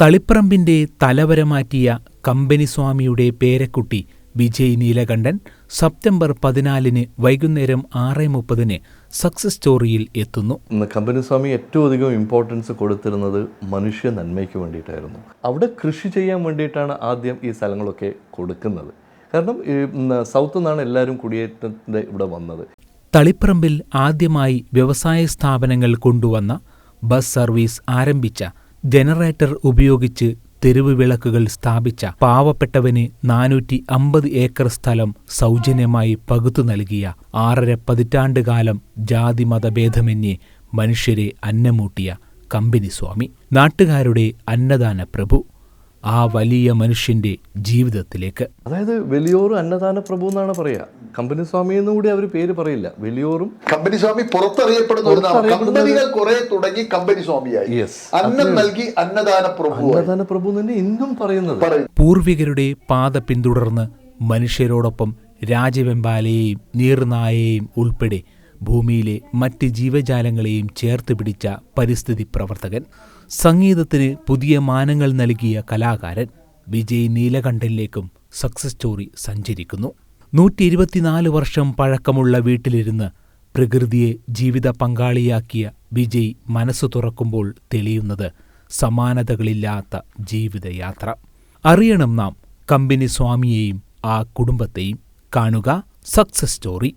തളിപ്പറമ്പിന്റെ തലവര മാറ്റിയ കമ്പനി സ്വാമിയുടെ പേരക്കുട്ടി വിജയ് നീലകണ്ഠൻ സെപ്റ്റംബർ പതിനാലിന് വൈകുന്നേരം ആറ് മുപ്പതിന് സക്സസ് സ്റ്റോറിയിൽ എത്തുന്നു. ഇന്ന് കമ്പനി സ്വാമി ഏറ്റവും അധികം ഇമ്പോർട്ടൻസ് കൊടുത്തിരുന്നത് മനുഷ്യ നന്മയ്ക്ക് വേണ്ടിയിട്ടായിരുന്നു. അവിടെ കൃഷി ചെയ്യാൻ വേണ്ടിയിട്ടാണ് ആദ്യം ഈ സ്ഥലങ്ങളൊക്കെ കൊടുക്കുന്നത്. കാരണം സൗത്ത് നിന്നാണ് എല്ലാവരും കുടിയേറ്റത്തിന്റെ ഇവിടെ വന്നത്. തളിപ്പറമ്പിൽ ആദ്യമായി വ്യവസായ സ്ഥാപനങ്ങൾ കൊണ്ടുവന്ന ബസ് സർവീസ് ആരംഭിച്ച ജനറേറ്റർ ഉപയോഗിച്ച് തെരുവ് വിളക്കുകൾ സ്ഥാപിച്ച പാവപ്പെട്ടവന് നാനൂറ്റി അമ്പത് ഏക്കർ സ്ഥലം സൗജന്യമായി പകുത്തു നൽകിയ ആറര പതിറ്റാണ്ടുകാലം ജാതി മതഭേദമന്യേ മനുഷ്യരെ അന്നമൂട്ടിയ കമ്പനി സ്വാമി നാട്ടുകാരുടെ അന്നദാന പ്രഭു ആ വലിയ മനുഷ്യന്റെ ജീവിതത്തിലേക്ക്. അതായത് വലിയോറ് അന്നദാന പ്രഭു എന്നാണ് പറയുക കമ്പനി സ്വാമി എന്നും കൂടി അവർ പേര് പറയില്ല. വലിയോറും കമ്പനി സ്വാമി പുറത്തറിയപ്പെടുന്ന ഒരു നാമം കമ്പനികൾ കുറെ തുടങ്ങി കമ്പനി സ്വാമിയായി. അന്നം നൽകി അന്നദാന പ്രഭു അന്നദാന പ്രഭു തന്നെ ഇന്നും പറയുന്നത്. പൂർവികരുടെ പാത പിന്തുടർന്ന് മനുഷ്യരോടൊപ്പം രാജവെമ്പാലയെയും നീർനായയെയും ഉൾപ്പെടെ ഭൂമിയിലെ മറ്റ് ജീവജാലങ്ങളെയും ചേർത്ത് പിടിച്ച പരിസ്ഥിതി പ്രവർത്തകൻ സംഗീതത്തിന് പുതിയ മാനങ്ങൾ നൽകിയ കലാകാരൻ വിജയ് നീലകണ്ഠനിലേക്കും സക്സസ് സ്റ്റോറി സഞ്ചരിക്കുന്നു. നൂറ്റി ഇരുപത്തിനാല് വർഷം പഴക്കമുള്ള വീട്ടിലിരുന്ന് പ്രകൃതിയെ ജീവിത പങ്കാളിയാക്കിയ വിജയ് മനസ്സ് തുറക്കുമ്പോൾ തെളിയുന്നത് സമാനതകളില്ലാത്ത ജീവിതയാത്ര. അറിയണം നാം കമ്പനി സ്വാമിയെയും ആ കുടുംബത്തെയും കാണുക. Success story.